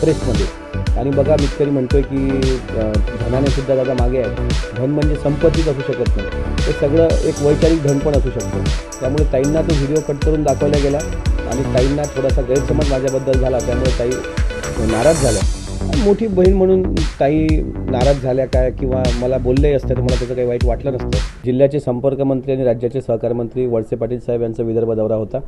प्रेसमध्ये. आणि बघा मी तरी म्हणतोय की धनाने सुद्धा दादा मागे आहे धन म्हणजे संपत्तीच असू शकत नाही. ते सगळं एक वैचारिक धन पण असू शकतं. त्यामुळे ताईंना तो व्हिडिओ कट करून दाखवला गेला. आणि ताईंना थोडासा गैरसमज माझ्याबद्दल झाला. त्यामुळे ताई नाराज झाल्या. मोठी बहीण म्हणून ताई नाराज झाल्या काय किंवा मला बोलले असते तर मला त्याचं काही वाईट वाटलं नसतं. जिल्ह्याचे संपर्क मंत्री आणि राज्याचे सहकार मंत्री वळसे पाटील साहेब यांचा विदर्भ दौरा होता.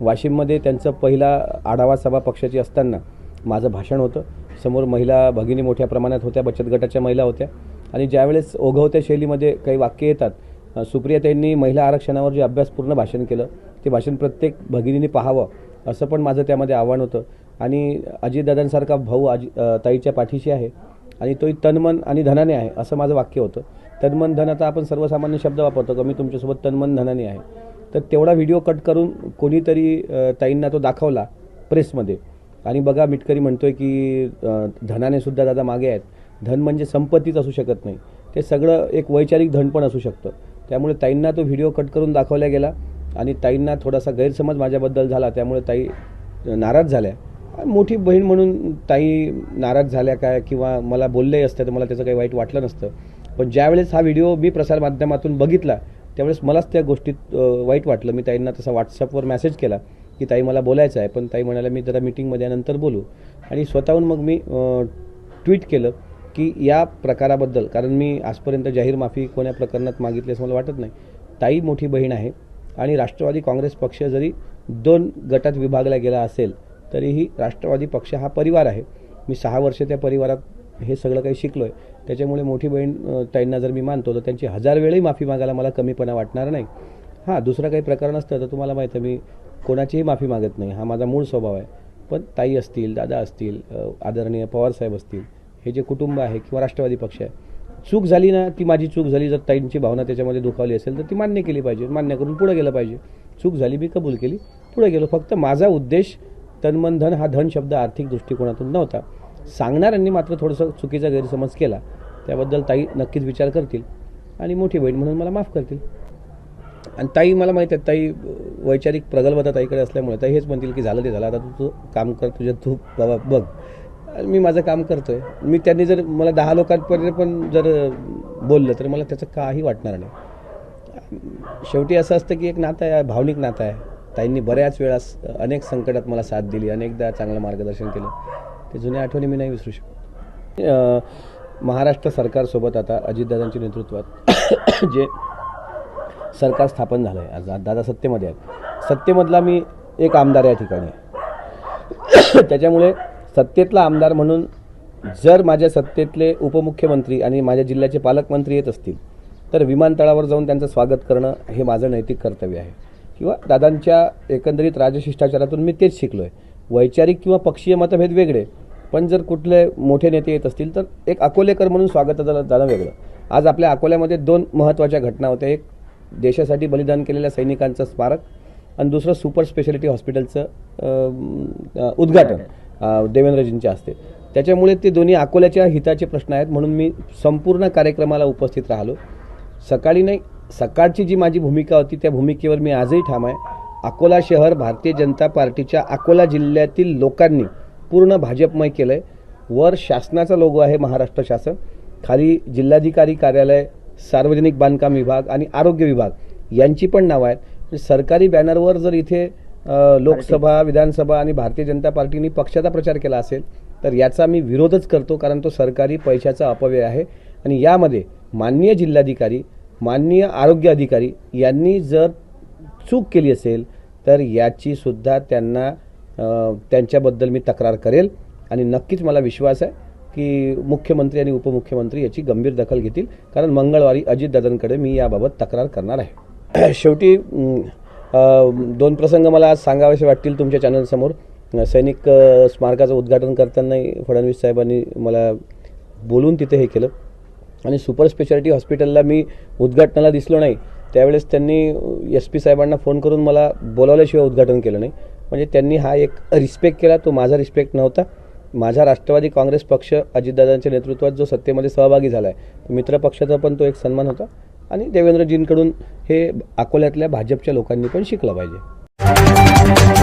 वाशिममध्ये त्यांचं पहिला आढावा सभा पक्षाची असताना माझं भाषण होतं. समोर महिला भगिनी मोठ्या प्रमाणात होत्या बचत गटाच्या महिला होत्या. आणि ज्यावेळेस ओघवत्या शैलीमध्ये काही वाक्य येतात सुप्रियाताईंनी महिला आरक्षणावर जे अभ्यासपूर्ण भाषण केलं ते भाषण प्रत्येक भगिनीने पाहावं असं पण माझं त्यामध्ये आव्हान होतं. आणि अजितदादांसारखा भाऊ अजि ताईच्या पाठीशी आहे. आणि तोही तनमन आणि धनाने आहे असं माझं वाक्य होतं. तनमन धन आता आपण सर्वसामान्य शब्द वापरतो का? मी तुमच्यासोबत तनमन धनाने आहे. तर तेवढा व्हिडिओ कट करून कोणीतरी ताईंना तो दाखवला प्रेसमध्ये. आणि बघा मिटकरी म्हणतोय की धनाने सुद्धा दादा मागे आहेत. धन म्हणजे संपत्तीच असू शकत नाही. ते सगळं एक वैचारिक धन पण असू शकतं. त्यामुळे ताईंना तो व्हिडिओ कट करून दाखवला गेला आणि ताईंना थोडासा गैरसमज माझ्याबद्दल झाला. त्यामुळे ताई नाराज झाल्या. मोठी बहीण म्हणून ताई नाराज झाल्या काय किंवा मला बोलले असते तर मला त्याचं काही वाईट वाटलं नसतं. पण ज्यावेळेस हा व्हिडिओ मी प्रसारमाध्यमातून बघितला त्यावेळेस मलाच त्या गोष्टीत वाईट वाटलं. मी ताईंना तसा व्हॉट्सअपवर मेसेज केला. की ताई मला बोलायचं आहे पण ताई म्हणाल्या मी जरा मीटिंगमध्ये नंतर बोलू. आणि स्वतःहून मग मी ट्विट केलं की या प्रकाराबद्दल कारण मी आजपर्यंत जाहीर माफी कोण्या प्रकरणात मागितली असं मला वाटत नाही. ताई मोठी बहीण आहे आणि राष्ट्रवादी काँग्रेस पक्ष जरी दोन गटात विभागला गेला असेल तरीही राष्ट्रवादी पक्ष हा परिवार आहे. मी सहा वर्ष त्या परिवारात हे सगळं काही शिकलो आहे त्याच्यामुळे मोठी बहीण ताईंना जर मी मानतो तर त्यांची हजार वेळही माफी मागायला मला कमीपणा वाटणार नाही. हां दुसरं काही प्रकरण असतं तर तुम्हाला माहीत आहे मी कोणाचीही माफी मागत नाही. हा माझा मूळ स्वभाव आहे. पण ताई असतील दादा असतील आदरणीय पवारसाहेब असतील हे जे कुटुंब आहे किंवा राष्ट्रवादी पक्ष आहे चूक झाली ना ती माझी चूक झाली जर ताईंची भावना त्याच्यामध्ये दुखावली असेल तर ती मान्य केली पाहिजे. मान्य करून पुढे गेलं पाहिजे. चूक झाली मी कबूल केली पुढे गेलो. फक्त माझा उद्देश तन्मन धन हा धन शब्द आर्थिक दृष्टिकोनातून नव्हता. सांगणाऱ्यांनी मात्र थोडंसं चुकीचा गैरसमज केला. त्याबद्दल ताई नक्कीच विचार करतील आणि मोठी बहीण म्हणून मला माफ करतील. आणि ताई मला माहीत आहे ताई वैचारिक प्रगल्भता ताईकडे असल्यामुळे ताई हेच म्हणतील की झालं ते झालं आता तू तू काम कर तुझ्या तू बाबा बघ. मी माझं काम करतोय. मी त्यांनी जर मला दहा लोकांपर्यंत पण जर बोललं तर मला त्याचं काही वाटणार नाही. शेवटी असं असतं की एक नातं आहे भावनिक नातं आहे. ताईंनी बऱ्याच वेळा अनेक संकटात मला साथ दिली अनेकदा चांगलं मार्गदर्शन केलं. ते जुन्या आठवणी मी नाही विसरू शकत. महाराष्ट्र सरकारसोबत आता अजितदादांच्या नेतृत्वात जे सरकार स्थापन झालं आहे आज दादा सत्तेमध्ये आहेत. सत्तेमधला मी एक आमदार या ठिकाणी त्याच्यामुळे सत्तेतला आमदार म्हणून जर माझ्या सत्तेतले उपमुख्यमंत्री आणि माझ्या जिल्ह्याचे पालकमंत्री येत असतील तर विमानतळावर जाऊन त्यांचं स्वागत करणं हे माझं नैतिक कर्तव्य आहे. किंवा दादांच्या एकंदरीत राजशिष्टाचारातून मी तेच शिकलो आहे वैचारिक किंवा पक्षीय मतभेद वेगळे पण जर कुठले मोठे नेते येत असतील तर एक अकोलेकर म्हणून स्वागत जाणं वेगळं. आज आपल्या अकोल्यामध्ये दोन महत्त्वाच्या घटना होत्या. एक देशासाठी बलिदान केलेल्या सैनिकांचं स्मारक आणि दुसरं सुपर स्पेशालिटी हॉस्पिटलचं उद्घाटन देवेंद्रजींच्या हस्ते. त्याच्यामुळे ते दोन्ही अकोल्याच्या हिताचे प्रश्न आहेत म्हणून मी संपूर्ण कार्यक्रमाला उपस्थित राहिलो. सकाळी नाही सकाळची जी माझी भूमिका होती त्या भूमिकेवर मी आजही ठाम आहे. अकोला शहर भारतीय जनता पार्टीच्या अकोला जिल्ह्यातील लोकांनी पूर्ण भाजपमय केलं आहे वर शासनाचा लोगो आहे महाराष्ट्र शासन. खाली जिल्हाधिकारी कार्यालय सार्वजनिक बांधकाम विभाग आणि आरोग्य विभाग यांची पण नावं आहेत. म्हणजे सरकारी बॅनरवर जर इथे लोकसभा विधानसभा आणि भारतीय जनता पार्टीने पक्षाचा प्रचार केला असेल तर याचा मी विरोधच करतो कारण तो सरकारी पैशाचा अपव्यय आहे. आणि यामध्ये माननीय जिल्हाधिकारी माननीय आरोग्य अधिकारी यांनी जर चूक केली असेल तर याची सुद्धा त्यांना त्यांच्याबद्दल मी तक्रार करेल. आणि नक्कीच मला विश्वास आहे की मुख्यमंत्री आणि उपमुख्यमंत्री याची गंभीर दखल घेतील. कारण मंगळवारी अजितदादांकडे मी याबाबत तक्रार करणार आहे. शेवटी दोन प्रसंग मला आज सांगावेसे वाटतील तुमच्या चॅनलसमोर सैनिक स्मारकाचं उद्घाटन करतानाही फडणवीस साहेबांनी मला बोलून तिथे हे केलं. आणि सुपर स्पेशालिटी हॉस्पिटलला मी उद्घाटनाला दिसलो नाही. त्यावेळेस त्यांनी एस पी साहेबांना फोन करून मला बोलावल्याशिवाय उद्घाटन केलं नाही. म्हणजे त्यांनी हा एक रिस्पेक्ट केला तो माझा रिस्पेक्ट नव्हता. माझा राष्ट्रवादी काँग्रेस पक्ष अजितदादांच्या नेतृत्वात जो सत्तेमध्ये सहभागी झाला आहे मित्र पक्षाचा पण तो एक सन्मान होता. आणि देवेंद्रजींकडून हे अकोल्यातल्या भाजपच्या लोकांनी पण शिकलं पाहिजे.